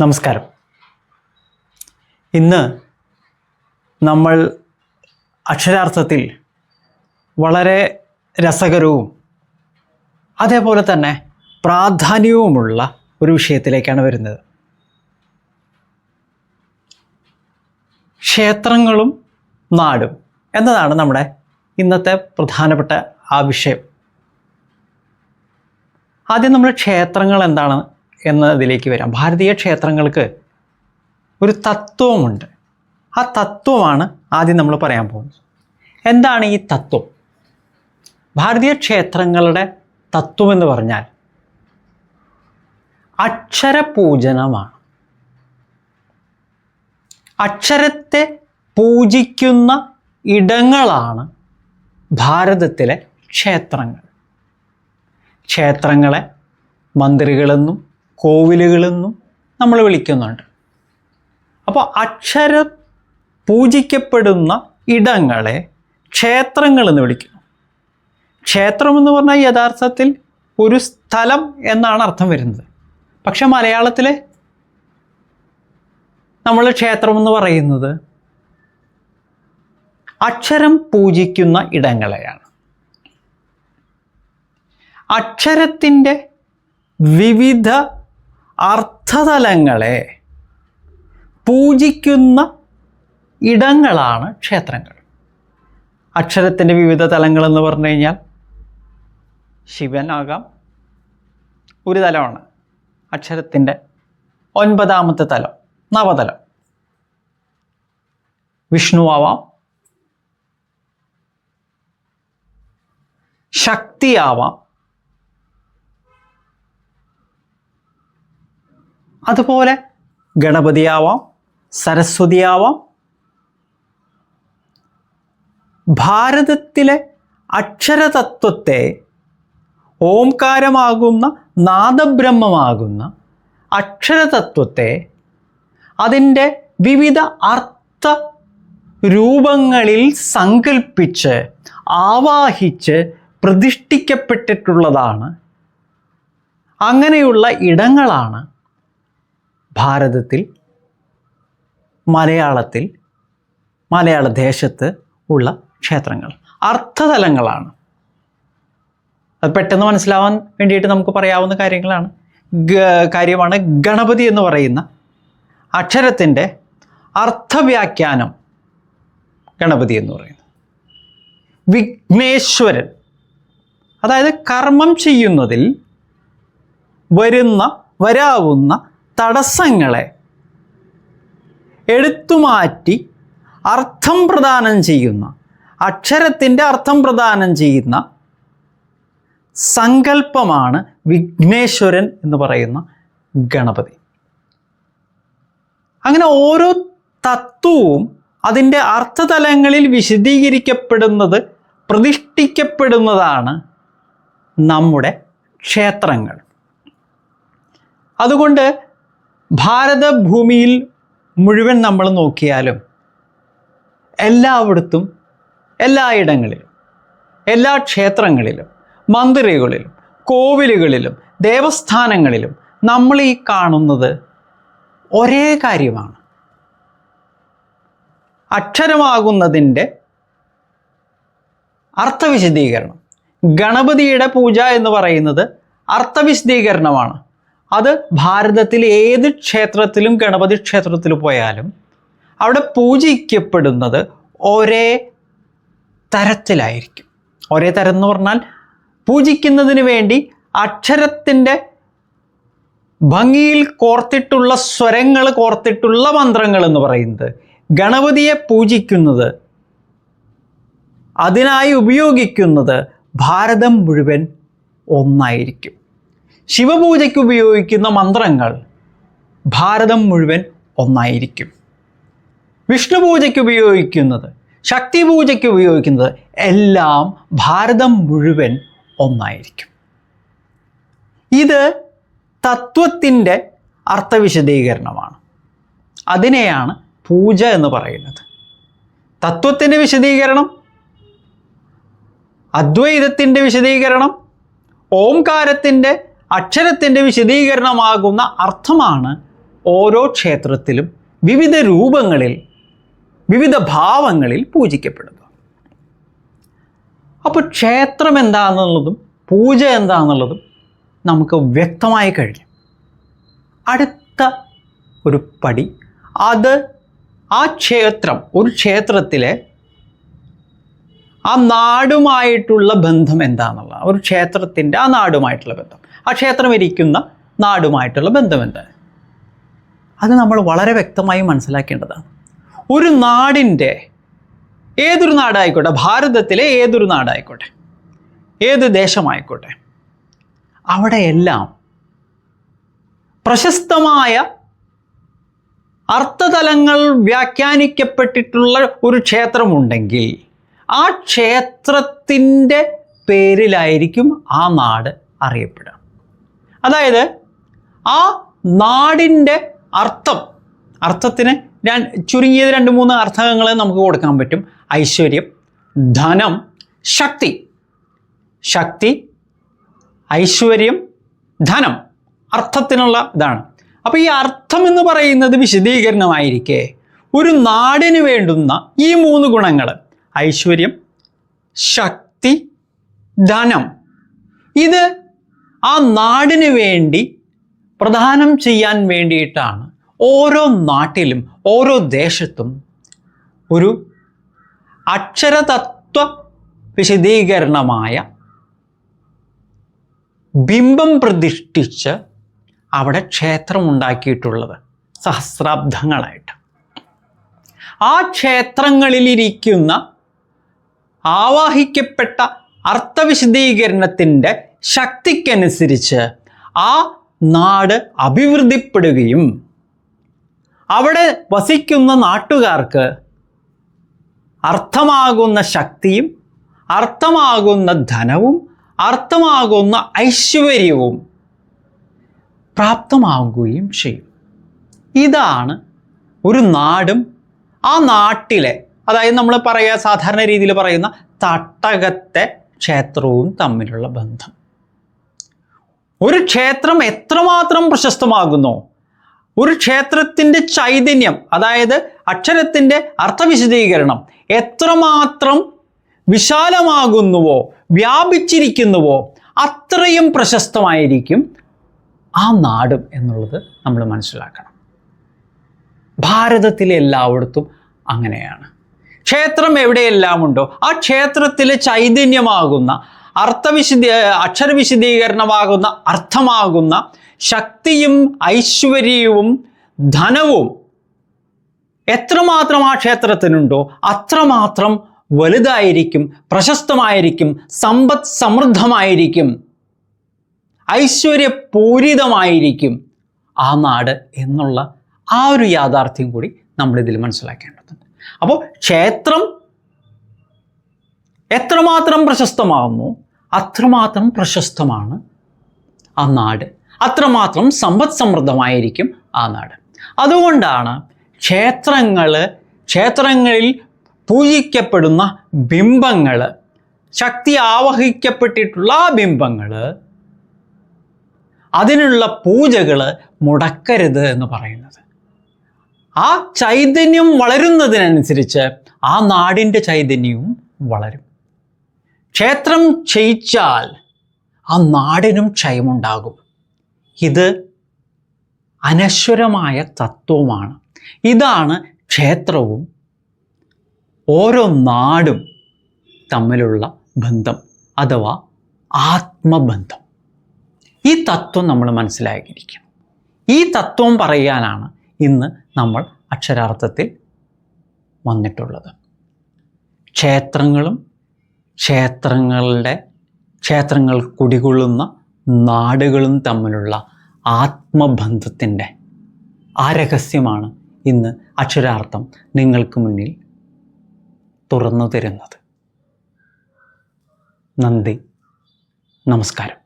നമസ്കാരം. ഇന്ന് നമ്മൾ അക്ഷരാർത്ഥത്തിൽ വളരെ രസകരവും അതേപോലെ തന്നെ പ്രാധാന്യവുമുള്ള ഒരു വിഷയത്തിലേക്കാണ് വരുന്നത്. ക്ഷേത്രങ്ങളും നാടും എന്നതാണ് നമ്മുടെ ഇന്നത്തെ പ്രധാനപ്പെട്ട ആ വിഷയം. ആദ്യം നമ്മൾ ക്ഷേത്രങ്ങൾ എന്താണ്? എന്നതിലേക്ക് വരാം. ഭാരതീയ ക്ഷേത്രങ്ങൾക്ക് ഒരു തത്വമുണ്ട് ആ തത്വമാണ് ആദ്യം നമ്മൾ പറയാൻ പോകുന്നത്. എന്താണ് ഈ തത്വം? ഭാരതീയ ക്ഷേത്രങ്ങളുടെ തത്വം എന്ന് പറഞ്ഞാൽ അക്ഷരപൂജനമാണ്. അക്ഷരത്തെ പൂജിക്കുന്ന ഇടങ്ങളാണ് ഭാരതത്തിലെ ക്ഷേത്രങ്ങൾ. ക്ഷേത്രങ്ങളെ മന്ദിരങ്ങളെന്നും കോവിലുകളെന്നും നമ്മൾ വിളിക്കുന്നുണ്ട്. അപ്പോൾ അക്ഷര പൂജിക്കപ്പെടുന്ന ഇടങ്ങളെ ക്ഷേത്രങ്ങളെന്ന് വിളിക്കുന്നു. ക്ഷേത്രം എന്ന് പറഞ്ഞാൽ യഥാർത്ഥത്തിൽ ഒരു സ്ഥലം എന്നാണ് അർത്ഥം വരുന്നത്. പക്ഷെ മലയാളത്തിലെ നമ്മൾ ക്ഷേത്രം എന്ന് പറയുന്നത് അക്ഷരം പൂജിക്കുന്ന ഇടങ്ങളെയാണ്. അക്ഷരത്തിന്റെ വിവിധ അർത്ഥതലങ്ങളെ പൂജിക്കുന്ന ഇടങ്ങളാണ് ക്ഷേത്രങ്ങൾ. അക്ഷരത്തിന്റെ വിവിധ തലങ്ങളെന്ന് പറഞ്ഞു കഴിഞ്ഞാൽ ശിവനാകാം ഒരു തലമാണ്. അക്ഷരത്തിന്റെ ഒൻപതാമത്തെ തലം നവതലം. വിഷ്ണു ആവാം ശക്തിയാവാം അതുപോലെ ഗണപതിയാവാം സരസ്വതിയാവാം. ഭാരതത്തിലെ അക്ഷരതത്വത്തെ ഓംകാരമാകുന്ന നാദബ്രഹ്മമാകുന്ന അക്ഷരതത്വത്തെ അതിന്റെ വിവിധ അർത്ഥ രൂപങ്ങളിൽ സങ്കൽപ്പിച്ച് ആവാഹിച്ച് പ്രതിഷ്ഠിക്കപ്പെട്ടിട്ടുള്ളതാണ്. അങ്ങനെയുള്ള ഇടങ്ങളാണ് ഭാരതത്തിൽ മലയാളത്തിൽ മലയാള ദേശത്ത് ഉള്ള ക്ഷേത്രങ്ങൾ. അർത്ഥതലങ്ങളാണ്. അത് പെട്ടെന്ന് മനസ്സിലാവാൻ വേണ്ടിയിട്ട് നമുക്ക് പറയാവുന്ന കാര്യങ്ങളാണ്. കാര്യമാണ് ഗണപതി എന്ന് പറയുന്ന അക്ഷരത്തിന്റെ അർത്ഥവ്യാഖ്യാനം ഗണപതി എന്ന് പറയുന്നത്. വിഘ്നേശ്വരൻ. അതായത് കർമ്മം ചെയ്യുന്നതിൽ വരുന്ന വരാവുന്ന തടസ്സങ്ങളെ എടുത്തുമാറ്റി അർത്ഥം പ്രദാനം ചെയ്യുന്ന അക്ഷരത്തിന്റെ അർത്ഥം പ്രദാനം ചെയ്യുന്ന സങ്കല്പമാണ് വിഘ്നേശ്വരൻ എന്ന് പറയുന്ന ഗണപതി. അങ്ങനെ ഓരോ തത്വവും അതിന്റെ അർത്ഥതലങ്ങളിൽ വിശദീകരിക്കപ്പെടുന്നത് പ്രതിഷ്ഠിക്കപ്പെടുന്നതാണ് നമ്മുടെ ക്ഷേത്രങ്ങൾ. അതുകൊണ്ട് ഭാരതഭൂമിയിൽ മുഴുവൻ നമ്മൾ നോക്കിയാലും എല്ലായിടത്തും എല്ലായിടങ്ങളിലും എല്ലാ ക്ഷേത്രങ്ങളിലും മന്ദിരങ്ങളിലും കോവിലുകളിലും ദേവസ്ഥാനങ്ങളിലും നമ്മൾ ഈ കാണുന്നത് ഒരേ കാര്യമാണ്. അക്ഷരമാകുന്നതിന്റെ അർത്ഥവിശദീകരണം. ഗണപതിയുടെ പൂജ എന്ന് പറയുന്നത് അർത്ഥവിശദീകരണമാണ്. അത് ഭാരതത്തിൽ ഏത് ക്ഷേത്രത്തിലും ഗണപതി ക്ഷേത്രത്തിൽ പോയാലും അവിടെ പൂജിക്കപ്പെടുന്നത് ഒരേ തരത്തിലായിരിക്കും. ഒരേ തരം എന്ന് പറഞ്ഞാൽ പൂജിക്കുന്നതിന് വേണ്ടി അക്ഷരത്തിന്റെ ഭംഗിയിൽ കോർത്തിട്ടുള്ള സ്വരങ്ങൾ കോർത്തിട്ടുള്ള മന്ത്രങ്ങൾ എന്ന് പറയുന്നത് ഗണപതിയെ പൂജിക്കുന്നത് അതിനായി ഉപയോഗിക്കുന്നത് ഭാരതം മുഴുവൻ ഒന്നായിരിക്കും. ശിവപൂജയ്ക്ക് ഉപയോഗിക്കുന്ന മന്ത്രങ്ങൾ ഭാരതം മുഴുവൻ ഒന്നായിരിക്കും. വിഷ്ണു പൂജയ്ക്ക് ഉപയോഗിക്കുന്നത് ശക്തി പൂജയ്ക്ക് ഉപയോഗിക്കുന്നത് എല്ലാം ഭാരതം മുഴുവൻ ഒന്നായിരിക്കും. ഇത് തത്വത്തിന്റെ അർത്ഥവിശദീകരണമാണ്. അതിനെയാണ് പൂജ എന്ന് പറയുന്നത്. തത്വത്തിന്റെ വിശദീകരണം അദ്വൈതത്തിന്റെ വിശദീകരണം ഓംകാരത്തിന്റെ അക്ഷരത്തിന്റെ വിശദീകരണമാകുന്ന അർത്ഥമാണ് ഓരോ ക്ഷേത്രത്തിലും വിവിധ രൂപങ്ങളിൽ വിവിധ ഭാവങ്ങളിൽ പൂജിക്കപ്പെടുന്നു അപ്പോൾ ക്ഷേത്രം എന്താണെന്നുള്ളതും പൂജ എന്താണെന്നുള്ളതും നമുക്ക് വ്യക്തമായി കഴിഞ്ഞു. അടുത്ത ഒരു പടി. അത് ആ ക്ഷേത്രം ഒരു ക്ഷേത്രത്തിലെ ആ നാടുമായിട്ടുള്ള ബന്ധം എന്താണെന്നുള്ള ഒരു ക്ഷേത്രത്തിന്റെ ആ നാടുമായിട്ടുള്ള ബന്ധം. ആ ക്ഷേത്രം ഇരിക്കുന്ന നാടുമായിട്ടുള്ള ബന്ധം എന്താണ്? അത് നമ്മൾ വളരെ വ്യക്തമായി മനസ്സിലാക്കേണ്ടതാണ്. ഒരു നാടിന്റെ ഏതൊരു നാടായിക്കോട്ടെ ഭാരതത്തിലെ ഏതൊരു നാടായിക്കോട്ടെ ഏത് ദേശമായിക്കോട്ടെ അവിടെയെല്ലാം പ്രശസ്തമായ അർത്ഥതലങ്ങൾ വ്യാഖ്യാനിക്കപ്പെട്ടിട്ടുള്ള ഒരു ക്ഷേത്രമുണ്ടെങ്കിൽ ആ ക്ഷേത്രത്തിന്റെ പേരിലായിരിക്കും ആ നാട് അറിയപ്പെടുക. അതായത് ആ നാടിന്റെ അർത്ഥം അർത്ഥത്തിന് ചുരുങ്ങിയത് രണ്ട് മൂന്ന് അർത്ഥങ്ങൾ നമുക്ക് കൊടുക്കാൻ പറ്റും. ഐശ്വര്യം ധനം ശക്തി. ശക്തി ഐശ്വര്യം ധനം അർത്ഥത്തിനുള്ള ഇതാണ്. അപ്പോൾ ഈ അർത്ഥം എന്ന് പറയുന്നത് വിശദീകരണമായിരിക്കെ ഒരു നാടിന് വേണ്ടുന്ന ഈ മൂന്ന് ഗുണങ്ങൾ ഐശ്വര്യം ശക്തി ധനം. ഇത് ആ നാടിന് വേണ്ടി പ്രദാനം ചെയ്യാൻ വേണ്ടിയിട്ടാണ് ഓരോ നാട്ടിലും ഓരോ ദേശത്തും ഒരു അക്ഷരതത്വ വിശദീകരണമായ ബിംബം പ്രതിഷ്ഠിച്ച് അവിടെ ക്ഷേത്രം ഉണ്ടാക്കിയിട്ടുള്ളത് സഹസ്രാബ്ദങ്ങളായിട്ട്. ആ ക്ഷേത്രങ്ങളിലിരിക്കുന്ന ആവാഹിക്കപ്പെട്ട അർത്ഥവിശദീകരണത്തിന്റെ ശക്തിക്കനുസരിച്ച് ആ നാട് അഭിവൃദ്ധിപ്പെടുകയും അവിടെ വസിക്കുന്ന നാട്ടുകാർക്ക് അർത്ഥമാകുന്ന ശക്തിയും അർത്ഥമാകുന്ന ധനവും അർത്ഥമാകുന്ന ഐശ്വര്യവും പ്രാപ്തമാകുകയും ചെയ്യും. ഇതാണ് ഒരു നാടും ആ നാട്ടിലെ അതായത് നമ്മൾ പറയുക സാധാരണ രീതിയിൽ പറയുന്ന തട്ടകത്തെ ക്ഷേത്രവും തമ്മിലുള്ള ബന്ധം. ഒരു ക്ഷേത്രം എത്രമാത്രം പ്രശസ്തമാകുന്നോ? ഒരു ക്ഷേത്രത്തിന്റെ ചൈതന്യം അതായത് അക്ഷരത്തിന്റെ അർത്ഥവിശദീകരണം എത്രമാത്രം വിശാലമാകുന്നുവോ വ്യാപിച്ചിരിക്കുന്നുവോ അത്രയും പ്രശസ്തമായിരിക്കും ആ നാടും എന്നുള്ളത് നമ്മൾ മനസ്സിലാക്കണം. ഭാരതത്തിലെ എല്ലായിടത്തും അങ്ങനെയാണ്. ക്ഷേത്രം എവിടെയെല്ലാം ഉണ്ടോ ആ ക്ഷേത്രത്തിലെ ചൈതന്യമാകുന്ന അർത്ഥവിശുദ്ധി അക്ഷരവിശദീകരണമാകുന്ന അർത്ഥമാകുന്ന ശക്തിയും ഐശ്വര്യവും ധനവും എത്രമാത്രം ആ ക്ഷേത്രത്തിനുണ്ടോ അത്രമാത്രം വലുതായിരിക്കും പ്രശസ്തമായിരിക്കും സമ്പദ് സമൃദ്ധമായിരിക്കും ഐശ്വര്യപൂരിതമായിരിക്കും ആ നാട് എന്നുള്ള ആ ഒരു യാഥാർത്ഥ്യം കൂടി നമ്മളിതിൽ മനസ്സിലാക്കേണ്ടതുണ്ട്. അപ്പോൾ ക്ഷേത്രം എത്രമാത്രം പ്രശസ്തമാകുന്നു? അത്രമാത്രം പ്രശസ്തമാണ് ആ നാട്. അത്രമാത്രം സമ്പദ് സമൃദ്ധമായിരിക്കും ആ നാട്. അതുകൊണ്ടാണ് ക്ഷേത്രങ്ങൾ ക്ഷേത്രങ്ങളിൽ പൂജിക്കപ്പെടുന്ന ബിംബങ്ങൾ ശക്തി ആവഹിക്കപ്പെട്ടിട്ടുള്ള ആ ബിംബങ്ങൾ അതിനുള്ള പൂജകൾ മുടക്കരുത് എന്ന് പറയുന്നത്. ആ ചൈതന്യം വളരുന്നതിനനുസരിച്ച് ആ നാടിന്റെ ചൈതന്യവും വളരും. ക്ഷേത്രം ക്ഷയിച്ചാൽ ആ നാടിനും ക്ഷയമുണ്ടാകും. ഇത് അനശ്വരമായ തത്വമാണ്. ഇതാണ് ക്ഷേത്രവും ഓരോ നാടും തമ്മിലുള്ള ബന്ധം അഥവാ ആത്മബന്ധം. ഈ തത്വം നമ്മൾ മനസ്സിലാക്കിയിരിക്കണം. ഈ തത്വം പറയാനാണ് ഇന്ന് നമ്മൾ അക്ഷരാർത്ഥത്തിൽ വന്നിട്ടുള്ളത്. ക്ഷേത്രങ്ങളും ക്ഷേത്രങ്ങളുടെ ക്ഷേത്രങ്ങൾ കുടികൊള്ളുന്ന നാടുകളും തമ്മിലുള്ള ആത്മബന്ധത്തിന്റെ ആ രഹസ്യമാണ് ഇന്ന് അക്ഷരാർത്ഥം നിങ്ങൾക്ക് മുന്നിൽ തുറന്നു തരുന്നത്. നന്ദി. നമസ്കാരം.